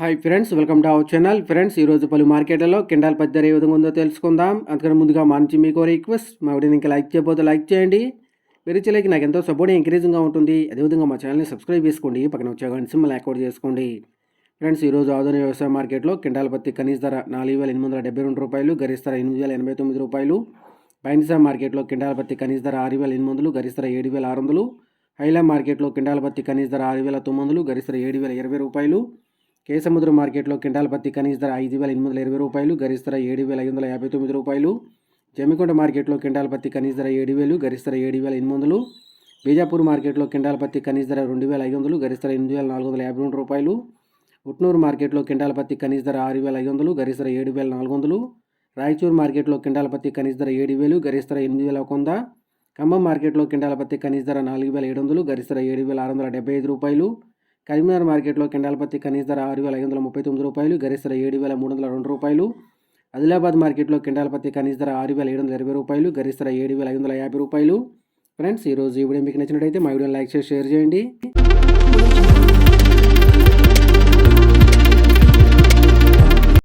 Hi friends welcome to our channel friends ఈరోజు పలు మార్కెట్లలో కిండాల్ పత్తి ధర ఏ విధంగా ఉందో తెలుసుకుందాం. అందుకని ముందుగా మా నుంచి మీకు రిక్వెస్ట్ మా వీడియోని ఇంకా లైక్ చేయబోతే లైక్ చేయండి. మీరు నాకు ఎంతో సపోర్ట్ ఎంకరేజింగ్గా ఉంటుంది. అదేవిధంగా మా ఛానల్ని సబ్స్క్రైబ్ చేసుకోండి. పక్కన వచ్చే గంట సింబల్ యాక్టివేట్ చేసుకోండి. ఫ్రెండ్స్ ఈరోజు ఆధునిక వ్యవసాయ మార్కెట్లో కిండాల పత్తి కనీస ధర నాలుగు వేల ఎనిమిది వందల డెబ్బై రెండు రూపాయలు గరిష్ట ధర ఎనిమిది వేల ఎనభై తొమ్మిది రూపాయలు. బైన్సా మార్కెట్లో కిండాల పత్తి కనీస ధర ఆరు వేల ఎనిమిది వందలు గరిష్ట ధర ఏడు వేల ఆరు వందలు. హైలా మార్కెట్లో కిండాల పత్తి కనీస ధర ఆరు వేల తొమ్మిది వందలు గరిష్ట ధర ఏడు వేల ఇరవై రూపాయలు. కేసముద్ర మార్కెట్లో కింటాల్ పత్తి కనీస ధర ఐదు వేల ఎనిమిది వందల ఇరవై రూపాయలు గరిష్ట ధర ఏడు వేల ఐదు వందల యాభై తొమ్మిది రూపాయలు. జమికొండ మార్కెట్లో కింటాల్ పత్తి కనీస ధర ఏడు వేలు గరిష్ట ధర ఏడు వేల ఎనిమిది వందలు. బీజాపూర్ మార్కెట్లో కింటాల్ పత్తి కనీస ధర రెండు వేల ఐదు వందలు గరిష్ట ధర ఎనిమిది వేల నాలుగు వందల యాభై రెండు రూపాయలు. ఉట్నూరు మార్కెట్లో కింటాల్ పత్తి కనీస ధర ఆరు వేల ఐదు వందలు గరిష్ట ధర ఏడు వేల నాలుగు వందలు. రాయచూర్ మార్కెట్లో కింటాల్ పత్తి కనీస ధర ఏడు వేలు గరిష్ట ధర ఎనిమిది వేల ఒక వంద. ఖమ్మం మార్కెట్లో కింటాల పత్తి కనీస ధర నాలుగు వేల ఏడు వందలు గరిష్ట ధర ఏడు వేల ఆరు వందల డెబ్బై ఐదు రూపాయలు. కరీంనగర్ మార్కెట్లో కింటాల పత్తి కనీస ధర ఆరు వేల ఐదు వందల ముప్పై తొమ్మిది రూపాయలు గరిష్ట ధర ఏడు వేల మూడు వందల రెండు రూపాయలు. ఆదిలాబాద్ మార్కెట్లో కింటాల పత్తి కనీస ధర ఆరు వేల ఏడు వందల ఇరవై రూపాయలు గరిష్ట ధర ఏడు వేల ఐదు వందల యాభై రూపాయలు. ఫ్రెండ్స్ ఈరోజు ఈ వీడియో మీకు నచ్చినట్టయితే మా వీడియోని లైక్ చేసి షేర్ చేయండి.